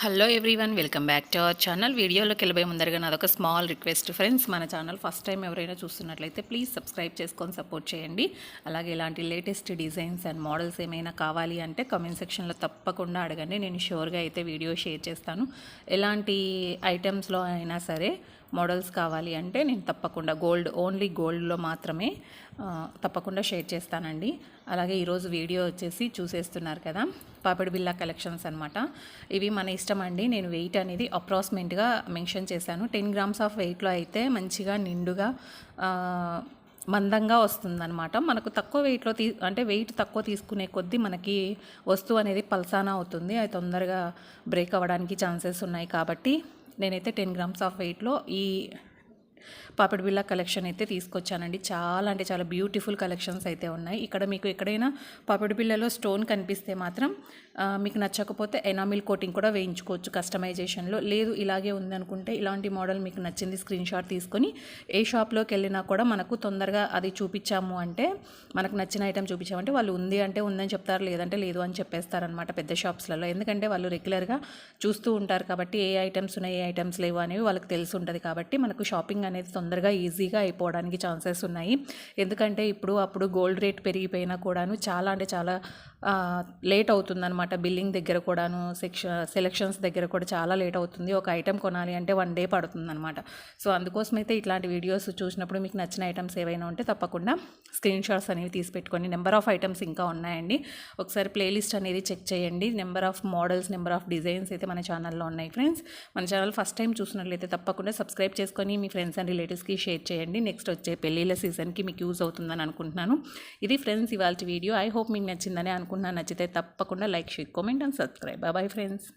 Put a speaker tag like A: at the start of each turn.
A: Hello everyone welcome back to our channel వీడియోలోకి వెళ్ళబోయే ముందరగా నాదొక స్మాల్ రిక్వెస్ట్ ఫ్రెండ్స్ మన ఛానల్ ఫస్ట్ టైం ఎవరైనా చూస్తున్నట్లయితే ప్లీజ్ సబ్స్క్రైబ్ చేసుకొని సపోర్ట్ చేయండి అలాగే ఇలాంటి లేటెస్ట్ డిజైన్స్ అండ్ మోడల్స్ ఏమైనా కావాలి అంటే కమెంట్ సెక్షన్లో తప్పకుండా అడగండి నేను షూర్గా అయితే వీడియో షేర్ చేస్తాను ఎలాంటి ఐటమ్స్లో అయినా సరే మోడల్స్ కావాలి అంటే నేను తప్పకుండా గోల్డ్ ఓన్లీ గోల్డ్లో మాత్రమే తప్పకుండా షేర్ చేస్తానండి అలాగే ఈరోజు వీడియో వచ్చేసి చూసేస్తున్నారు కదా పాపిడి బిల్లా కలెక్షన్స్ అనమాట ఇవి మన ఇష్టం అండి. నేను వెయిట్ అనేది అప్రాక్సిమేట్గా మెన్షన్ చేశాను. టెన్ గ్రామ్స్ ఆఫ్ వెయిట్లో అయితే మంచిగా నిండుగా మందంగా వస్తుందన్నమాట. మనకు తక్కువ వెయిట్లో తీ అంటే వెయిట్ తక్కువ తీసుకునే కొద్దీ మనకి వస్తువు అనేది పల్సానా అవుతుంది. అది తొందరగా బ్రేక్ అవ్వడానికి ఛాన్సెస్ ఉన్నాయి కాబట్టి నేనైతే టెన్ గ్రామ్స్ ఆఫ్ వెయిట్లో ఈ పాపిడి బిళ్ళ కలెక్షన్ అయితే తీసుకొచ్చానండి. చాలా అంటే చాలా బ్యూటిఫుల్ కలెక్షన్స్ అయితే ఉన్నాయి. ఇక్కడ మీకు ఎక్కడైనా పాపిడి బిళ్ళలో స్టోన్ కనిపిస్తే మాత్రం మీకు నచ్చకపోతే ఎనామిల్ కోటింగ్ కూడా వేయించుకోవచ్చు కస్టమైజేషన్లో. లేదు ఇలాగే ఉందనుకుంటే ఇలాంటి మోడల్ మీకు నచ్చింది స్క్రీన్ షాట్ తీసుకొని ఏ షాప్లోకి వెళ్ళినా కూడా మనకు తొందరగా అది చూపించాము అంటే మనకు నచ్చిన ఐటెం చూపించామంటే వాళ్ళు ఉంది అంటే ఉందని చెప్తారు లేదంటే లేదు అని చెప్పేస్తారనమాట పెద్ద షాప్స్లలో. ఎందుకంటే వాళ్ళు రెగ్యులర్గా చూస్తూ ఉంటారు కాబట్టి ఏ ఐటమ్స్ ఉన్నాయి ఏ ఐటమ్స్ లేవు అనేవి వాళ్ళకి తెలిసి ఉంటుంది కాబట్టి మనకు షాపింగ్ అనేది తొందరగా ఈజీగా అయిపోవడానికి ఛాన్సెస్ ఉన్నాయి. ఎందుకంటే ఇప్పుడు అప్పుడు గోల్డ్ రేట్ పెరిగిపోయినా కూడాను చాలా అంటే చాలా లేట్ అవుతుందన్నమాట. బిల్లింగ్ దగ్గర కూడాను సెక్ష సెలెక్షన్స్ దగ్గర కూడా చాలా లేట్ అవుతుంది. ఒక ఐటెం కొనాలి అంటే వన్ డే పడుతుందన్నమాట. సో అందుకోసం అయితే ఇట్లాంటి వీడియోస్ చూసినప్పుడు మీకు నచ్చిన ఐటమ్స్ ఏవైనా ఉంటే తప్పకుండా స్క్రీన్ షాట్స్ అనేవి తీసి పెట్టుకొని నెంబర్ ఆఫ్ ఐటమ్స్ ఇంకా ఉన్నాయండి. ఒకసారి ప్లేలిస్ట్ అనేది చెక్ చేయండి. Number of models number of designs అయితే మన ఛానల్లో ఉన్నాయి ఫ్రెండ్స్. మన ఛానల్ ఫస్ట్ టైం చూసినట్లయితే తప్పకుండా సబ్స్క్రైబ్ చేసుకొని మీ ఫ్రెండ్స్ అండ్ రిలేటివ్స్కి షేర్ చేయండి. నెక్స్ట్ వచ్చే పెళ్ళిళ్ళ సీజన్కి మీకు యూజ్ అవుతుందని అనుకుంటున్నాను. ఇది ఫ్రెండ్స్ ఇవాళ వీడియో. ఐ హోప్ మీకు నచ్చిందని అనుకుంటున్నాను. నచ్చితే తప్పకుండా like share comment and subscribe. Bye friends.